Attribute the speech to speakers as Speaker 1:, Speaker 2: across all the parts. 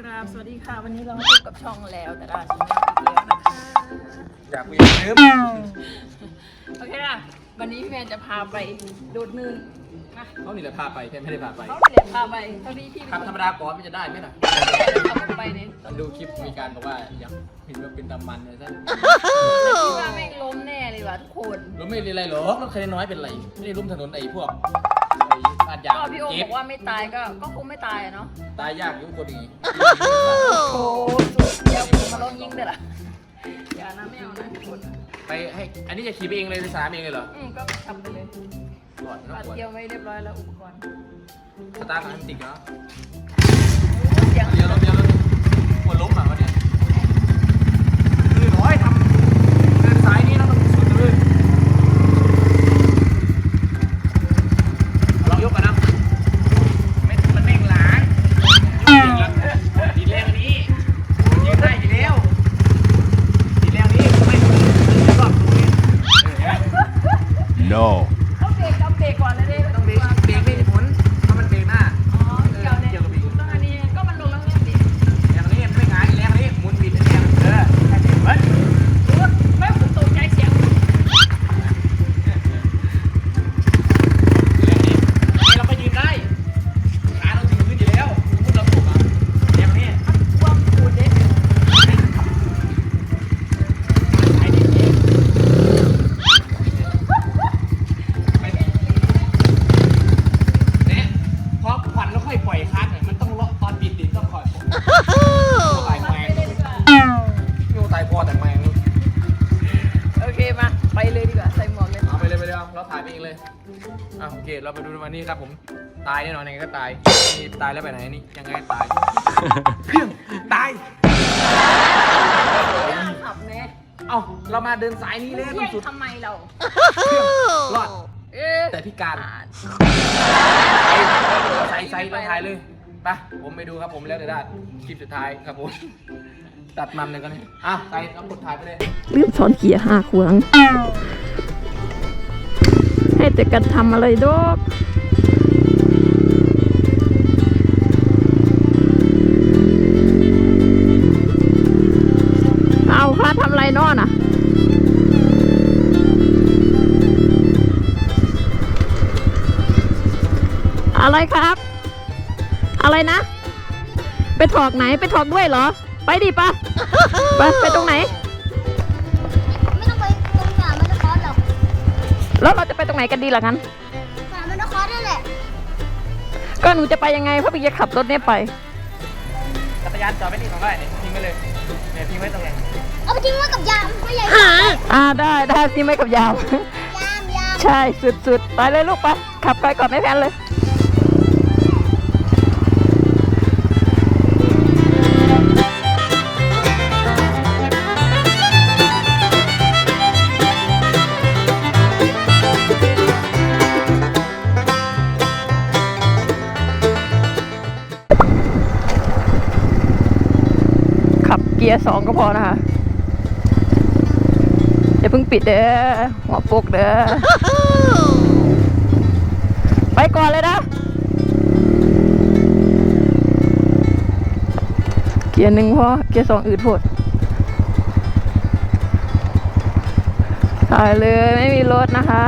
Speaker 1: กราบสวัสดีค่ะ วันนี้เรามาพบกับช่องแล้วแต่ราชแนลอีกแล้วนะคะ
Speaker 2: อยากคุยกับลืม
Speaker 1: โอเคค่ะวันนี้พี่แมนจะพาไปโดดหนึ่งนะ
Speaker 2: เขานี่แหละพาไปแค่ไม่ได้พาไป
Speaker 1: เขาเดี๋ยวพาไปเท่าที่พี่
Speaker 2: ขับธรรมดาก่อนมันจะได้ไหมล่ะ
Speaker 1: ขับไปเนี่ย
Speaker 2: ตอนดูคลิปมีการบอกว่าอยากเห็นว่าเป็นตำมันเลยซะ
Speaker 1: คิดว่าไม่งล้มแน่เลยว่ะทุกคน
Speaker 2: รู้ไม่เป็นไรหรอกรถคันน้อยเป็นไรไม่ได้รุ่มถนนไอ้พวกไอ้อาด ยาง
Speaker 1: ก็พี่โอ
Speaker 2: เจ็
Speaker 1: บบอกว่าไม่ตายก็ก็คงไม่ตายอะเนาะ
Speaker 2: ตายยากอยุ่งคนอย่างงี้
Speaker 1: โอ้สุดเดี๋ยวผมมาลองยิงเด้อล่ะอย่านะไม่เอานะทุกคน
Speaker 2: ไปให้อันนี้จะขี่ไปเองเลยในสนามเองเลยเหรอ
Speaker 1: อืมก็ทำไปเลย
Speaker 2: หลอดนะ
Speaker 1: ปัด
Speaker 2: ปวด
Speaker 1: เดียวไว้เรียบร้อยแล้วอุปกรณ์
Speaker 2: สตาร์ทของมันติดเนาะ อนยังไงก็ตา
Speaker 1: ย
Speaker 2: นี่
Speaker 1: ตา
Speaker 2: ยแล้วไป
Speaker 1: ไห
Speaker 2: นนี่ยังไงตายเพียงตาย
Speaker 1: ขับแน่
Speaker 2: เอ้าเรามาเดินสายนี้เลยต้
Speaker 1: เที่
Speaker 2: อยง
Speaker 1: ง
Speaker 2: สุด
Speaker 1: ทำไมเรา
Speaker 2: รอด
Speaker 1: เอ๊ะ
Speaker 2: แต่พิการ
Speaker 1: อ่าน
Speaker 2: ใส่ใส่เราถ่ายเลยไปผมไปดูครับผมแล้วเดี๋ยวได้คลิปสุดท้ายครับผมตัดมันเลยกันนี่อะใส่เอากดถ่ายไปเลย
Speaker 3: ลืมสอนเขียห้าขวางให้แต่กันทำอะไรดอก เอาค่ะทำอะไรนอนอะ อะไรครับ อะไรนะ ไปถอกไหนไปถอกด้วยเหรอ ไปดิปะไปไปตรงไหน
Speaker 4: ไม่ต้องไปตรงสามมนครหรอก
Speaker 3: แล้วเราจะไปตรงไหนกันดีล่ะงั้น
Speaker 4: สามมนครนั่นแหละ
Speaker 3: ก็หนูจะไปยังไงเพราะพี่จะขับรถเนี่ยไป
Speaker 2: จักรยานจอดไว้นี่ของได้เนี่ยทิ้งไว้เลยเนี่ยทิ้งไว้ตรงไหน
Speaker 4: เอาไปทิ้งไว้กับยามไม่ใหญ่
Speaker 3: อ่าได้ได้พี่ไม่กับยาว
Speaker 4: ยามยาม
Speaker 3: ใช่สุดๆ ไปเลยลูกไป ขับไปก่อนไม่แพนเลย ขับเกียร์สองก็พอนะคะอย่าเพิ่ง ปิดเด้อหัวโปกเด้อไปก่อนเลยนะเกียร์หนึ่งพอเกียร์สองอืดโพดถ่ายเลยไม่มีรถนะคะ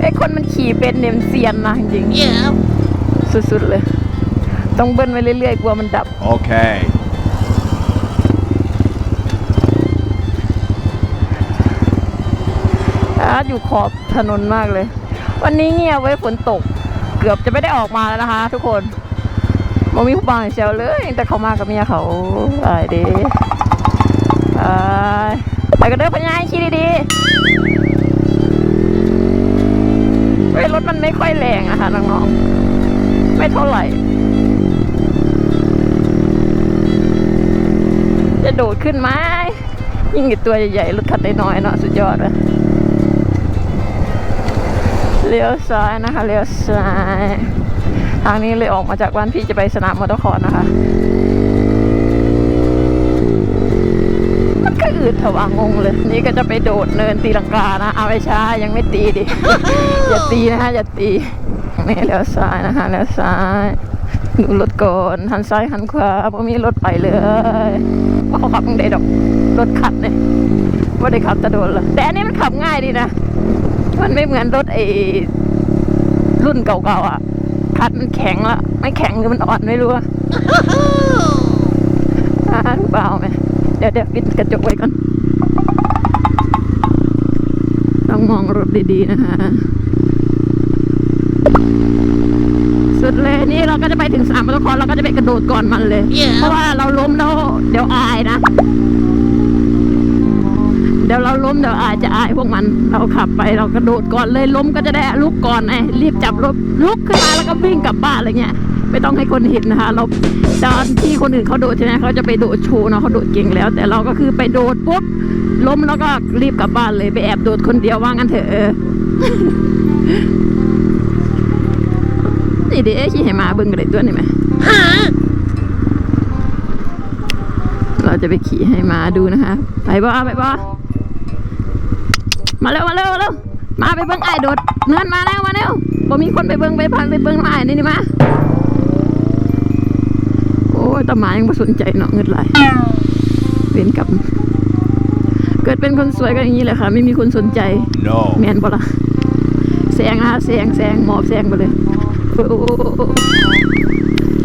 Speaker 3: ไอ้คนมันขี่เป็นเนี่ยมันเซียนนะจริงๆสุดๆเลย ต้องเบิ้ลไปเรื่อยๆกลัวมันดับ
Speaker 5: Okay.
Speaker 3: อาร์ตอยู่ขอบถนนมากเลย วันนี้เงียบไว้ฝนตก เกือบจะไม่ได้ออกมาแล้วนะคะ ทุกคนมมีผู้บาวให้เซลเลย แต่เขามากับเมียเขาไอ้เด้ไปไปกันเด้อพญายขี่ดีๆเฮ้ยรถมันไม่ค่อยแรงนะคะน้องๆ ไม่เท่าไหร่ จะโดดขึ้นไหมยิ่งอยู่ตัวใหญ่ๆรถคันน้อยๆเนาะสุดยอดเลย เลี้ยวซ้ายนะคะ เลี้ยวซ้าย ทางนี้เลยออกมาจากบ้านพี่จะไปสนามมอเตอร์คอร์นะคะ มันก็อืดถวางงเลย นี่ก็จะไปโดดเนินตีลังกานะ เอาไปช้ายังไม่ตีดิ อย่าตีนะคะอย่าตีนี่เลี้ยวซ้ายนะคะ เลี้ยวซ้ายดูรถก่อนหันซ้ายหันขวาพอมีรถไปเลยว่าเขาขับมึงได้ดอก รถขัดเลยว่าได้ขับจะโดนละแต่อันนี้มันขับง่ายดีนะ มันไม่เหมือนรถไอ้รุ่นเก่าๆอะคัดมันแข็งละไม่แข็งหรือมันอ่อนไม่รู้อะอ่ารู้เปล่าไหมเดี๋ยวเดี๋ยวปิดกระจกไว้ก่อน ต้องมองรถดีๆนะคะสุดเลยนี่เราก็จะไปถึงสามมรครเราก็จะไปกระโดดก่อนมันเลย เพราะว่าเราล้มแล้วเดี๋ยวอายนะ เดี๋ยวเราล้มเดี๋ยวอายจะอายพวกมันเราขับไปเรากระโดดก่อนเลยล้มก็จะได้ลุกก่อนไงรีบจับรถลุกขึ้นมาแล้วก็วิ่งกลับบ้านอะไรเงี้ยไม่ต้องให้คนเห็นนะคะเราตอนที่คนอื่นเขาโดดใช่ไหมเขาจะไปโดดโชว์เนาะเขาโดดเก่งแล้ว แต่เราก็คือไปโดดปุ๊บล้มแล้วก็รีบกลับบ้านเลยไปแอบโดดคนเดียวว่างั้นเถอะเออนี่เดี๋ยวขี่ให้หมาเบิ่งกันเลยตัวนี่ไหมเราจะไปขี่ให้หมาดูนะคะ ไปบ่ไปบ่ มาเร็วมาเร็วมาเร็วมาไปเบิ่งไอ้ายโดดเนินมาแล้วมาเร็วบ่มีคนไปเบิ่งไปพันไปเบิ่งไอ้ายนี่นี่มาโอ้ยแตาหมายังไม่สนใจเนาะเงินไหลายเวียนกลับ เกิดเป็นคนสวยก็อย่างนี้แหละค่ะ ไม่มีคนสนใจ
Speaker 5: No.
Speaker 3: แมนบ่ล่ะแซงฮะแซงแซงหมอบแซงไปเลยโอ้โอ้โอ้โอ้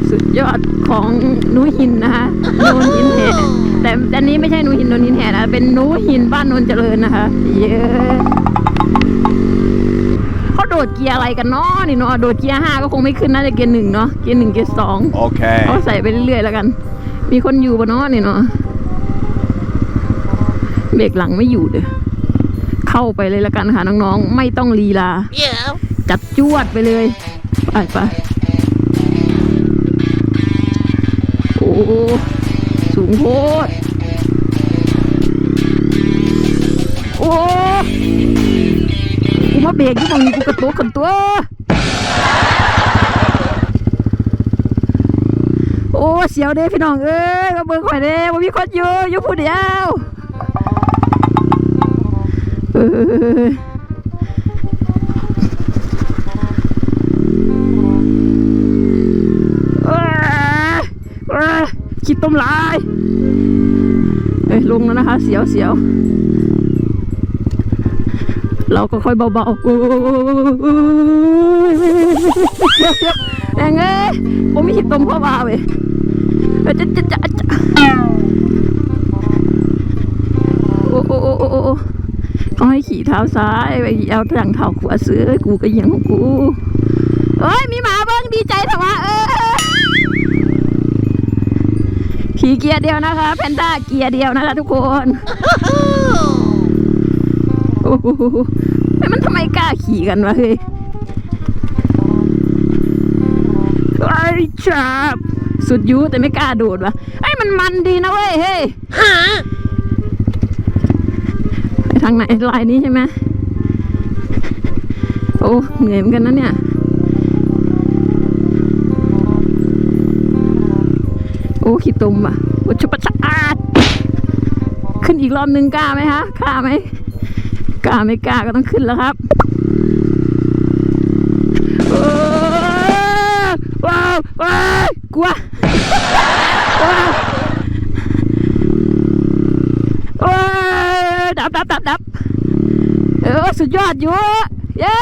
Speaker 3: สุดยอดของหนูหินนะคะนูนหินแห่ แต่แต่นี้ไม่ใช่หนูหินนูนหินแห่นะเป็นหนูหินบ้านนนเจริญนะคะเย้เขาโดดเกียร์อะไรกันเนาะนี่เนาะโดดเกียร์ห้าก็คงไม่ขึ้นน่าจะเกียร์หนึ่งเนาะเกียร์หนึ่งเกียร์สอง
Speaker 5: Okay.
Speaker 3: เอาใส่ไปเรื่อยๆแล้วกัน มีคนอยู่ปะเนาะนี่เนาะเบรกหลังไม่อยู่เด้อเข้าไปเลยแล้วกันค่ะน้องๆ ไม่ต้องลีลา จัดจวดไปเลย ไปไปโอ้สูง โพดโอ้กูมาเบรกที่ตรงนี้กูกระตุกขันตัว โอ้เสียวเด้พี่น้องเอ้ยมาเบิ่งข่อยเด้ว่ามีคนอยู่อยู่ผู้เดียวเออเอ้ยเอ้ยคิดต้มลาย อ้ยลงแล้วนะคะ เสียวเสียวเราก็ค่อยเบาๆโอ้ยเสียวเสียวแองเอ้ยผมมีคิดต้มพ่อบ้าเว้ยเอ้ยจะจะจะจะโอ้โอ้โอ้โอ้เขาให้ขี่เท้าซ้ายไปเอาทางเท้าขวาเสือกูก็ยังของกูเอ้ยมีหมาเบิ้งดีใจเถอะวะเออ ขี่เกียร์เดียวนะคะแพนด้าเกียร์เดียวนะคะทุกคนโอ้โหเฮ้ยมันทำไมกล้าขี่กันวะเฮ้ยไอ้จับสุดยูแต่ไม่กล้าโดดวะไอ้ยมันมันดีนะเว้ยเฮ้ยไปทางไหนลายนี้ใช่ไหมโอ้เหนื่อยเหมือนกันนะเนี่ย ขี้ตุ่มอะโอ้ชุบปะชะอาด ขึ้นอีกรอบนึงกล้าไหมคะกล้าไหมกล้าไม่กล้าก็ต้องขึ้นแล้วครับว้าวว้าวกลัวว้าวโอ้ยดับดับดับดับเออสุดยอดอยู่เย้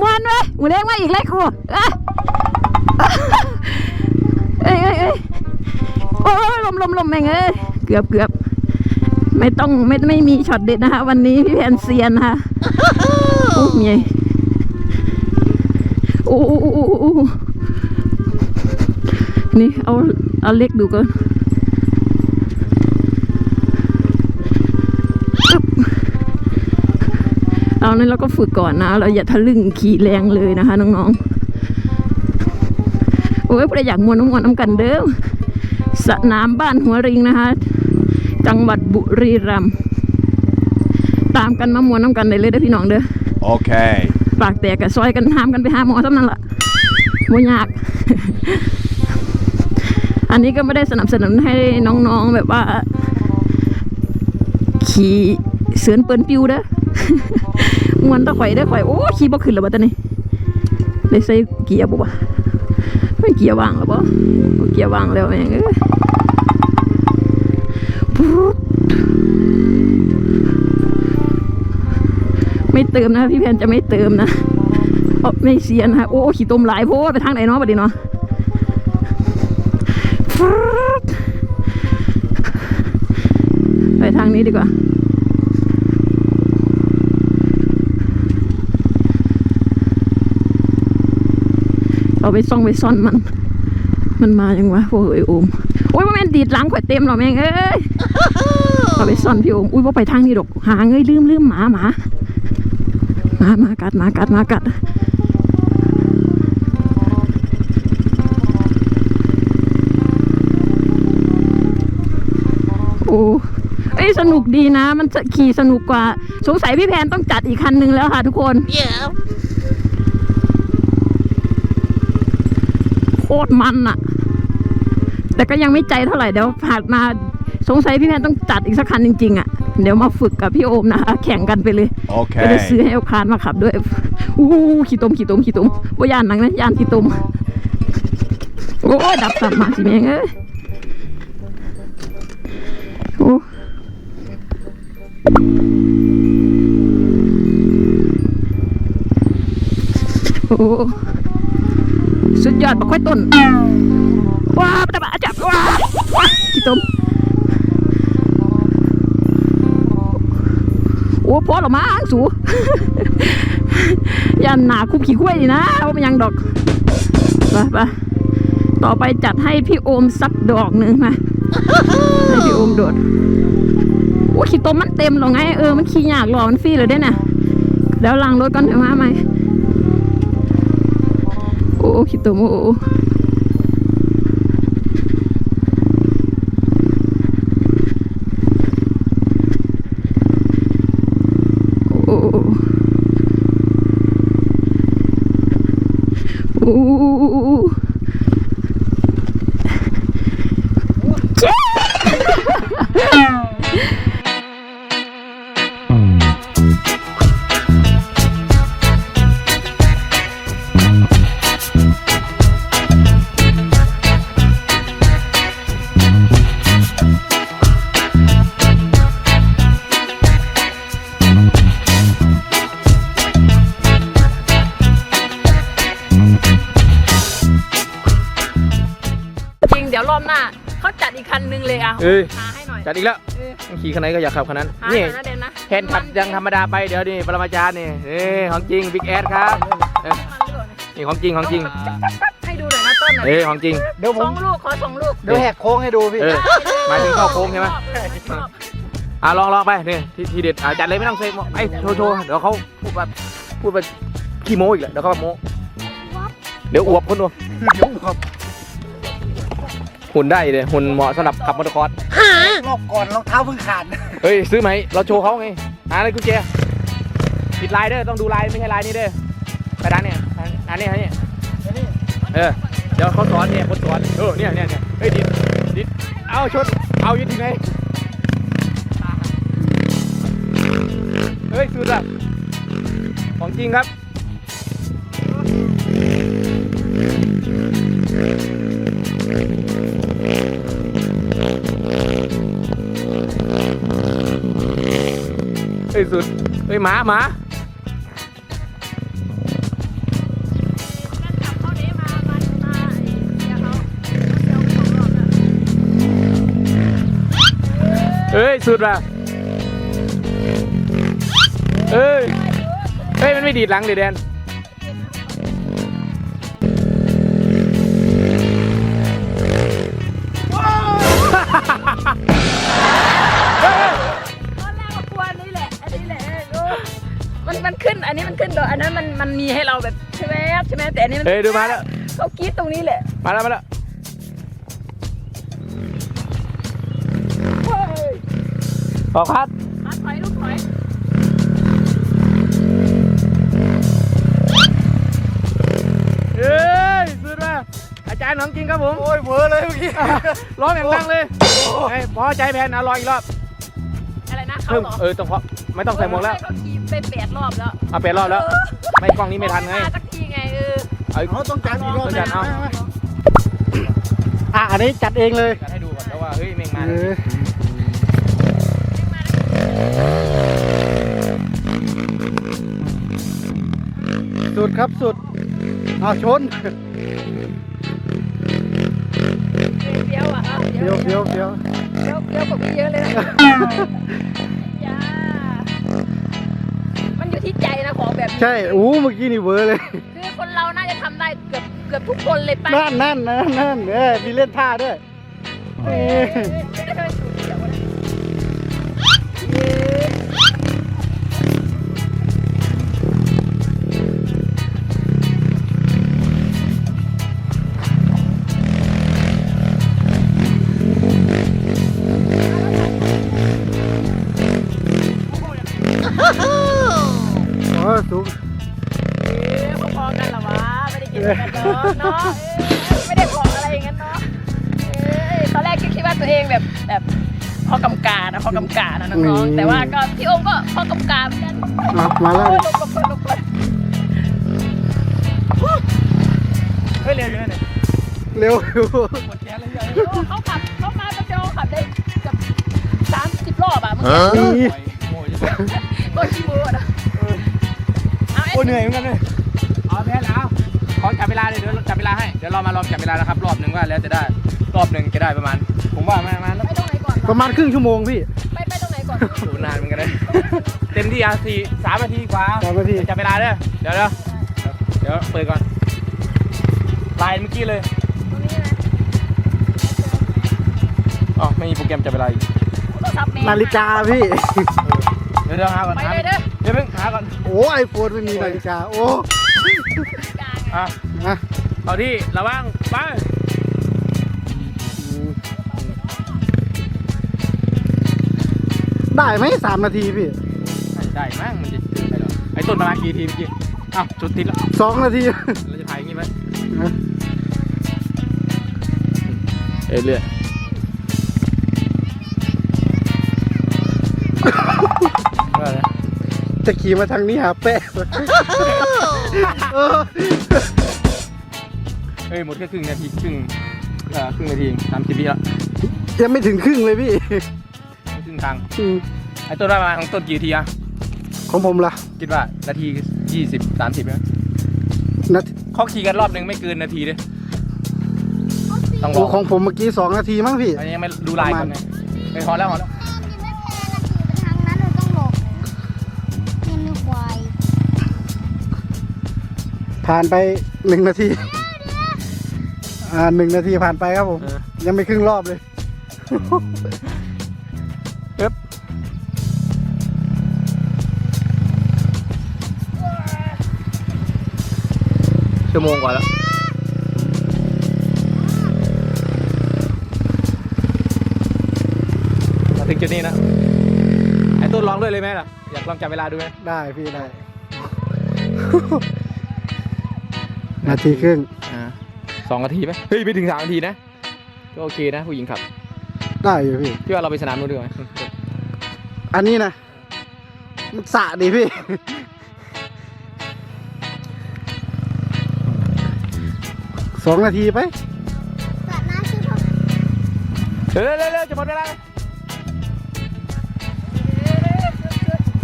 Speaker 3: มวนเว้ยหมูเด้งมาอีกเลยครูเอ้ยเอ้ยเอ้ยเอ้ย โอ้ยลมลมลมแม่งเอ้ยเกือบเกือบไม่ต้องไม่ไม่มีช็อตเด็ดนะคะ วันนี้พี่แพนเซียนนะคะโอ้เมียโอ้โอ้โอ้โอ้นี่เอาเอาเล็กดูก่อนเอานั้นเราก็ฝึกก่อนนะ เราอย่าทะลึ่งขี่แรงเลยนะคะ น้องๆ โอ้ยพระอยากมวนน้ำมวนน้ำกันเด้อ สนามบ้านหัวริงนะคะ จังหวัดบุรีรัมย์ตามกันมามวนน้ำกันได้เลยเด้อพี่น้องเด้อ
Speaker 5: Okay.
Speaker 3: ปากแตกกับซอยกันห้ามกันไปหาหมอเท่านั้นละไม่ยาก อันนี้ก็ไม่ได้สนับสนุนให้น้องๆแบบว่า ขี่เสือนเปิ้นปิวเด้อมวนตะข่อยได้อข่อยโอ้ขี่บ่ขึ้นแล้วบัดตอนนี้ได้ใส่เกียร์บ่วะไม่เกียร์ว่างหรอปะบ่เกียร์ว่างแล้วแม่งเอ้ยปุ๊บ ไม่เติมนะพี่แพนจะไม่เติมนะเพราะไม่เสียนะคะโอ้ขี่ตมหลายโพไปทางไหนเนาะบัดนี้เนาะไปทางนี้ดีกว่าเอาไปซ่องไปซ่อนมัน มันมายังวะพวกเอ้ยโอม โอ้ยว่าแม่นดีดหลังข่อยเต็มหรอแม่งเอ้ย เอาไปซ่อนพี่โอมอุ้ยว่าไปทางนี้ดอกหาเงยลืมลืมหมาหมาหมาหมากัดหมากัดหมากัดโอ้เอ้ยสนุกดีนะ มันจะขี่สนุกกว่า สงสัยพี่แพนต้องจัดอีกคันนึงแล้วค่ะทุกคนโคตรมันอะแต่ก็ยังไม่ใจเท่าไหร่เดี๋ยวผ่านมา สงสัยพี่แพนต้องจัดอีกสักคันจริงๆอะเดี๋ยวมาฝึกกับพี่โอมนะคะแข่งกันไปเลยก็จะซื้อให้เอาคานมาขับด้วยอู้ขี่ตมขี่ตมขี่ตมว่ายานหนังนะยานขี่ตมโอ้ยดับสับมาสิแม่งเอ้ยโอ้โอ้สุดยอดบักค่อยต้นว้าวปะจับว้าวว้าวขี้ต้ม พอหรอมั้งสูยันหนาคุบขี้กล้วยดีนะว่ามันยังดอกไปไปต่อไปจัดให้พี่โอมสักดอกหนึ่งมาให้พี่โอมโดดโอ้ขี้ตมมันเต็มหรอไงเออมันขี้ยากหรอมันฟรีเลยได้น่ะแล้วล้างรถก่อนเถอะมาไหมโอ้ขี้ตมโอ้ เลยอะ
Speaker 2: เอ้ย
Speaker 3: หาให้หน่อย
Speaker 2: จัดอีกแล้ว
Speaker 3: เออ
Speaker 2: ขี่คันไหนก็อยากขับคันนั้น
Speaker 3: หาให้
Speaker 2: นี่
Speaker 3: หน่อยนะเดนนะ
Speaker 2: แทนขับยังธรรมดาไปเดี๋ยวนี่ปรมาจารย์นี่นี่ของจริงบิ๊กแอดครับเอ้ยนี่ของจริงของจริง
Speaker 3: ให้ดูหน่อยนะต้นหน่อย
Speaker 2: เอ้ยของจริง
Speaker 5: เดี๋ยวผ
Speaker 3: สอ
Speaker 5: ม
Speaker 3: งลูกขอสองลูก
Speaker 5: เดี๋ยวแหกโค้งให้ดูพี่
Speaker 2: เออ หมายถึงเข้าโค้งใช่ไหม
Speaker 3: ชอบ
Speaker 2: อะลองลองไปนี่ทีทีเด็ดอะจัดเลยไม่ต้องเซฟไอ้โชว์โชว์เดี๋ยวเขาพูดแบบพูดแบบขี้โม้อีกแหละเดี๋ยวเขาแบบโม้เดี๋ยวอวบคนดู
Speaker 5: เดี๋ยวครับ
Speaker 2: หุ่นได้เลยหุ่นเหมาะสำหรับขับมอเตอร์คอร์ส
Speaker 5: รอบก่อนรองเท้าเพิ่งขาด
Speaker 2: เฮ้ยซื้อไหมเราโชว์เขาไงหาอะไรกุญแจปิดลายเด้อต้องดูลายไม่ใช่ลายนี้เด้อไปด้านเนี่ยอันนี้อันนี้เออเดี๋ยวเขาสอนเนี่ยคนสอนเออเนี่ยเนี่ยเนี่ยเฮ้ยดิดดิดเอาชนเอายึดยังไงเฮ้ยสุดอะของจริงครับ สุดเฮ้ยหมาหมา
Speaker 3: เอ้ย
Speaker 2: สุดว่ะเอ้ยเอ้ยมันไม่ดีดหลัง
Speaker 3: เลยแดน มันมันขึ้น อันนี้มันขึ้นโดยอันนั้นมันมันมีให้เราแบบใช่ไหมใช่ไหมแต่อันนี้มัน
Speaker 2: เฮ้ยดูมาแล้ว
Speaker 3: เขากรีดตรงนี้แหละ
Speaker 2: มาแล้วมาแล้ว
Speaker 3: เฮ้ย
Speaker 2: ออกครับ
Speaker 3: มาถอยลูกถอย
Speaker 2: เฮ้ยสุดว่ะอาจารย์ของจริงครับผม
Speaker 5: โอ้ยเวอร์เลยเมื่อกี้
Speaker 2: ร้องอย่างดังเลยเฮ้ยพอใจแพนเอารออีกรอบ
Speaker 3: อะไรนะเขา
Speaker 2: เพิ่ม
Speaker 3: เหรอ
Speaker 2: เออต้องเพราะไม่ต้องใส่หมวกแล้ว
Speaker 3: เขาขี่ ไปแปดรอบแล้ว
Speaker 2: เอาเปลี่ยนรอบแล้ว ไม่กล้องนี้ไม่ทันไง
Speaker 3: มาสักทีไงเออ
Speaker 2: เอา
Speaker 5: เขาต้องการอีกรอบ
Speaker 2: ต้องการเอา
Speaker 5: ไหมอะอันนี้จัดเองเลย
Speaker 2: จะให้ดูก่อนแล้วว่าเฮ้ยแม่งมา
Speaker 5: เออสุดครับสุดเอาชน
Speaker 3: เฟี้ยวอะครับ
Speaker 5: เดี๋ยวเดี๋ยวเดี๋ยว
Speaker 3: เฟี้ยวเฟี้ยวกว่าพี่เยอะเลยนะ ใช่
Speaker 5: อู้เมื่อกี้นี่เวอร์เลย
Speaker 3: คือคนเราน่าจะทำได้เกือบเกือบทุกคนเลยป่ะ
Speaker 5: นั่นนั่นนั่นนั่นเออมีเล่นท่าด้วยเออ
Speaker 3: ไม่ไโอ้
Speaker 5: สูง
Speaker 3: เอ๊ะพอๆกันเหรอวะ ไม่ได้กินกันเนาะเนาะเอ๊ะไม่ได้บอกอะไรอย่างนั้นเนาะเอ้ยตอนแรกก็คิดว่าตัวเองแบบแบบพอกำกานะพอกำกานะน้องๆแต่ว่าก็พี่โอมก็พอกำกาเหมือนกัน
Speaker 5: อะมาแล้ว
Speaker 3: โอ้ย
Speaker 5: ดิ
Speaker 3: ลงลงลงลง
Speaker 2: เฮ้ยเร็วอยู่นั่นเนี่ย
Speaker 5: เร็วอยู่
Speaker 2: หมดแก๊สเลยเฮ้ย
Speaker 3: โอ้เขาขับเขามาแป๊บเดียวขับได้เกือบสามสิบรอบอะมึง
Speaker 2: โอ้ย
Speaker 3: เห
Speaker 2: นื่อยเหมือนกันเลยเอาแพ้แล้วขอจับเวลาเลยเดี๋ยวจับเวลาให้ เดี๋ยวเรามาลองจับเวลานะครับ รอบหนึ่งว่าแล้วจะได้ รอบหนึ่งจะได้ประมาณ ผมว่าประมาณ
Speaker 3: ไปตรงไหนก่อน
Speaker 5: ประมาณครึ่งชั่วโมงพี่
Speaker 3: ไปไปตรงไหนก่อน
Speaker 2: โอ้โหนานเหมือนกันเลยเต็มที่อะสี่สามนาทีกว่า
Speaker 5: สามนาที
Speaker 2: จับเวลาเด้อเดี๋ยวเดี๋ยวเดี๋ยวเปิดก่อนไลน์เมื่อกี้เลย
Speaker 3: ตรงนี้นะ
Speaker 2: อ๋อไม่มีโปรแกรมจับเวลาอีก
Speaker 3: โทรศัพท์แม่
Speaker 5: นาฬิกาพี่
Speaker 2: เดี๋ยวเดี๋ยวหาก่อน
Speaker 3: ไป
Speaker 2: หา
Speaker 3: เลยเด้อ
Speaker 2: เดี๋ยวเพิ่งหาก่อน
Speaker 5: โอ้ไอโฟนไม่มีนาฬิกา โอ้
Speaker 3: กลาง
Speaker 2: อะ
Speaker 5: อะ
Speaker 2: เอาที่ระวังไป
Speaker 5: อืมได้ไหมสามนาทีพี่
Speaker 2: ได้มั้งมันจะถึงไปหรอไอ้ต้นประมาณกี่ทีเมื่อกี้อ้าวจุดติดแล้ว
Speaker 5: สองนาที
Speaker 2: เราจะถ่ายอย่างงี้ไหม
Speaker 5: อะ
Speaker 2: เอ้ยเรื่อย
Speaker 5: จะขี่มาทางนี้หาแป้เออ
Speaker 2: เอ้ยหมดแค่ครึ่งนาทีครึ่งเอ่อครึ่งนาทีสามสิบวิแล้ว
Speaker 5: ยังไม่ถึงครึ่งเลยพี่
Speaker 2: ครึ่งทาง
Speaker 5: อืม
Speaker 2: ไอ้ต้นว่าประมาณของต้นกี่นาทีอะ
Speaker 5: ของผมล่ะ
Speaker 2: คิดว่านาทียี่สิบสามสิบไหม
Speaker 5: นาที
Speaker 2: เขาขี่กันรอบหนึ่งไม่เกินนาทีเลยต้องร
Speaker 5: โอ้
Speaker 2: อ
Speaker 5: ของผมเมื่อกี้สองนาทีมั้งพี่
Speaker 2: อันนี้ยังไม่ดูลายก่อนไงไปพอแล้วพอแล้ว
Speaker 5: ผ่านไปหนึ่งนาที อ่าหนึ่งนาทีผ่านไปครับผม
Speaker 2: เออ
Speaker 5: ยังไม่ครึ่งรอบเลย
Speaker 2: ปึ๊บชั่วโมงกว่าแล้วมาถึงจุดนี้นะไอ้ต้นลองด้วยเลยไหมล่ะ อยากลองจับเวลาดูไหม
Speaker 5: ได้พี่ได้ นาทีครึ่ง
Speaker 2: อ่าสองนาทีไหมเฮ้ยไม่ถึงสามนาทีนะ ก็โอเคนะผู้หญิงขับ
Speaker 5: ได้อยู่พี่
Speaker 2: พี่ว่าเราไปสนามนู้นดีกว่า
Speaker 5: อันนี้นะมันสระดีพี่ สองนาทีไป
Speaker 4: สัตว์น้ำชื่อพ่อ
Speaker 2: เร็วเร็วเร็วจะหมดเวลา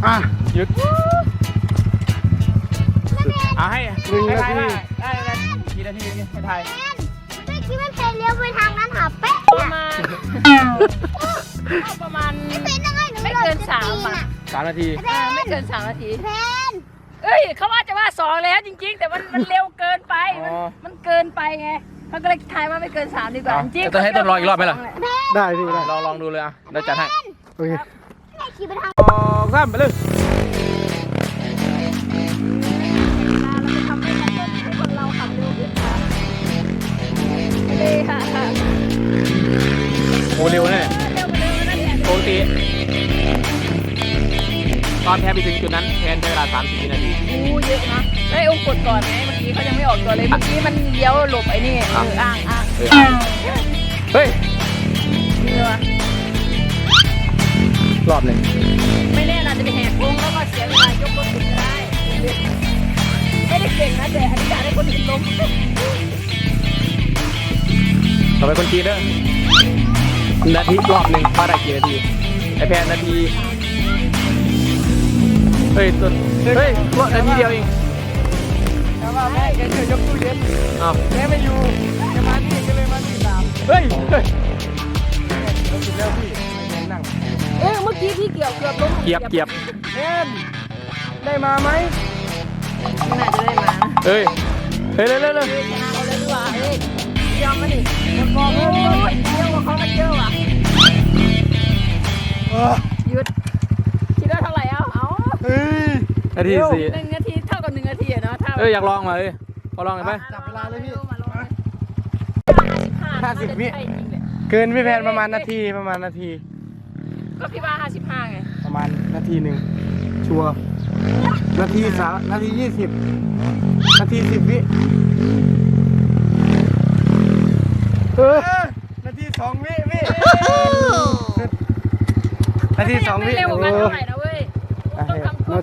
Speaker 5: อะ
Speaker 2: หยุดเอาให้
Speaker 5: หนึ่ง
Speaker 2: ให้
Speaker 5: นา
Speaker 2: ทาย
Speaker 5: ที
Speaker 2: ว่าได้ได้กี่ นาทีเนี่ยให้ทาย
Speaker 4: แม่คิดว่าเพนเลี้ยวไปทางนั้นหาเป๊ะ
Speaker 3: ประมาณก็ประมาณ
Speaker 4: เป็นยังไงหนู
Speaker 3: ไม่เกินสามอะ
Speaker 2: สามนาที
Speaker 3: อ่าไม่เกินสามนาที
Speaker 4: เพน
Speaker 3: เอ้ยเขาว่าจะว่าสองแล้วจริง ๆ แต่มันมันเร็วเกินไปมัน
Speaker 2: อ๋อ
Speaker 3: มันเกินไปไงเขาก็เลยทายว่าไม่เกินสามดีกว่า
Speaker 2: เอา
Speaker 3: จริงๆ
Speaker 2: จะให้ต้นรออีกรอบไหมล่ะ
Speaker 5: ได้พี่ได้
Speaker 2: ลองลองดูเลยอะเดี๋ยวจัดให้
Speaker 5: โอเค
Speaker 4: แม่ขี่ไปทาง
Speaker 2: สองสามไปเลย ตอนแทนไปถึงจุดนั้นแทนใช้เวลา30วินาที
Speaker 3: อู้เยอะนะไอ้ยองกดก่อนไงเมื่อกี้เขายังไม่ออกตัวเลย เมื่อกี้มันเลี้ยวหลบไอ้นี่เอออ้างอ้าง
Speaker 2: เออเฮ้ย
Speaker 3: นี่วะ
Speaker 2: รอบหนึ่ง
Speaker 3: ไม่แน่อาจจะไปแหกโค้งแล้วก็เสียเวลายกรถขึ้นก็ได้ไม่ได้เก่งนะแต่อธิษฐานให้คนอื่นล้ม
Speaker 2: ต่อไปคนจีนเด้อนาทีรอบหนึ่งว่าได้กี่นาทีไอแพนนาทีเฮ้ยตัวเฮ้ยตัวนาทีเดียวเอง
Speaker 6: แต่ว่าแม่แกเคยยกตู้เย็น
Speaker 2: อ้าว
Speaker 6: แม่ไม่อยู่แกมาที่ก็เลยมาที่ตาม
Speaker 2: เฮ้ยเฮ้ย
Speaker 6: เราสุดแล้วพี่ไม่ยังนั่ง
Speaker 3: เอ๊ะเมื่อกี้ที่เกี่ยวเกือบล้ม
Speaker 2: เกียบเกียบ
Speaker 6: เอ็นได้มาไหม
Speaker 3: ไม่น่าจะได้มานะ
Speaker 2: เฮ้ยเฮ้ยเร็วเร็วเร็ว
Speaker 3: เฮ้ยชนะเอาเลยดีกว่าเฮ้ยยอมมาดิมันบอกเลยว่าเที่ยวกับเขากันเยอะว่ะหยุดคิดว่าเท่าไหร่เอา เอา
Speaker 6: เฮ้ย
Speaker 2: นาทีสี่
Speaker 3: หนึ่งนาทีเท่ากับหนึ่งนาทีอะเนาะถ้า
Speaker 2: เอ้ยอยากลองมาเลยพอลองหน่อยไหม
Speaker 6: จับเวลาเลยพี่
Speaker 3: มาลองเลย
Speaker 6: ห้าสิบวิ
Speaker 3: ใช่จริงเลย
Speaker 6: เกินพี่แพนประมาณนาทีประมาณนาที
Speaker 3: ก็พี่ว่าห้าสิบห้าไง
Speaker 6: ประมาณนาทีหนึ่งชัวร์นาทีสามนาทียี่สิบนาทีสิบวิเออนาทีสองวิวินาทีสองวิ
Speaker 3: ไม่เร็วกว่ากันเท่าไหร่นะ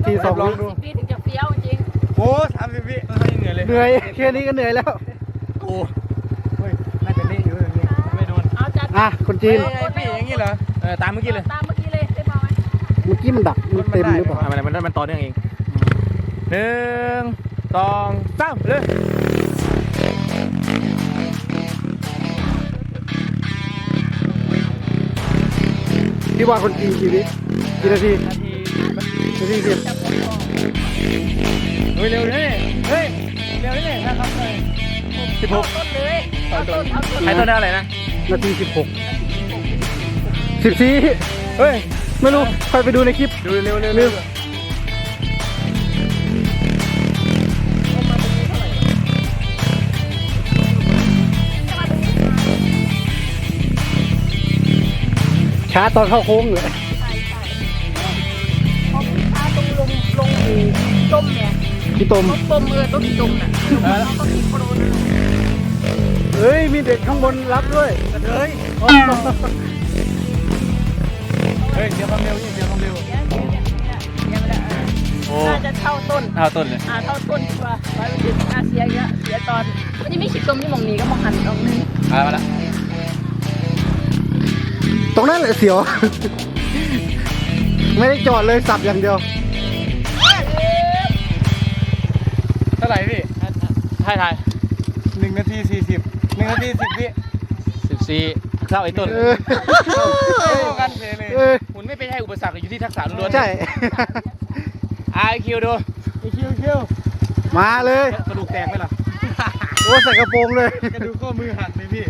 Speaker 3: เว้ยต้องทำ
Speaker 5: นาทีสองวิ
Speaker 3: สิบปีถึงจะเฟี้ยวจริง
Speaker 6: โอ้สามสิบวิเออเหนื่อยเลย
Speaker 5: เหนื่อยแค่นี้ก็เหนื่อยแล้ว
Speaker 6: โอ้เฮ้ยน่าจะเละอยู่แบบนี้ไม่โดน
Speaker 3: เอาจัด
Speaker 5: อะคนจีน
Speaker 6: ไงพี่อย่างนี้เหรอ
Speaker 2: เออตามเมื่อกี้เลย
Speaker 3: ตามเมื่อกี้เลยได้มาไหม
Speaker 5: เมื่อกี้มันดักมันเต็มหรือเปล่า
Speaker 2: อะมันมันมันต่อเนื่องเองหนึ่งสองสามเลย
Speaker 5: พี่ว่าคนจีนกี่วิกี่นาที
Speaker 6: นาที
Speaker 5: นาทีสิบ
Speaker 6: เฮ้ยเร็วเลยเฮ้ยเร็วเลยนะครับเลย
Speaker 2: สิบหก
Speaker 3: ต้นเลยเอาต้นเอาต้น
Speaker 2: ไอ้ต้นได้อะไรนะ
Speaker 5: นาทีสิบหกสิบสี่เฮ้ยไม่รู้ใครไปดูในคลิป
Speaker 6: ดูเร็วเร็ว
Speaker 5: เร็
Speaker 6: เร็
Speaker 5: ว
Speaker 6: ว
Speaker 5: ช้าตอนเข้าโค้งเลย
Speaker 3: พอพี่ช้าตรงลงลงหูต้มเนี่ย
Speaker 5: พี่ตม
Speaker 3: ต้มต้มเออต้มต้มน่ะแล้วก็พี่โปรน
Speaker 5: เฮ้ย มีเด็กข้างบนรับด้วย
Speaker 6: เฮ้ยเฮ้ยเดี๋ยวความเร็วนี่เดี๋ยวความเร็ว
Speaker 3: เนี่ยเนี่ยเนี่ยเนี่ยไม่ได้
Speaker 2: โอ้
Speaker 3: น่าจะเท่าต้น
Speaker 2: เอาต้นเลย
Speaker 3: อ่าเท่าต้นดีกว่าร้อยเปอร์เซ็นต์อ่าเสียเยอะเสียตอนมันยังไม่คิดตรงที่มองนี้ก็มองหันตรงนี้
Speaker 2: เอามาละ
Speaker 5: ตรงนั้นแหละเสียว ไม่ได้จอดเลยสับอย่างเดียว
Speaker 6: ท่าไหร่พี่
Speaker 2: ถ่ายถ่าย
Speaker 6: หนึ่งนาทีสี่สิบหนึ่งนาทีสิบวิ
Speaker 2: สิบสี่เท่าไอ้ต้น
Speaker 5: เออ
Speaker 6: เท่ากันเทเลย
Speaker 5: เออ
Speaker 2: หุ่นไม่เป็นใช่อุปสรรคอยู่ที่ทักษะล้วนๆ
Speaker 5: ใช่
Speaker 2: ไอคิวดู
Speaker 6: อีคิวคิว
Speaker 5: มาเลย
Speaker 2: กระดูกแตกไหมล่ะ
Speaker 5: โอ้ใส่กระโปรงเลย
Speaker 6: กระดูกข้อมือหักเลยพี่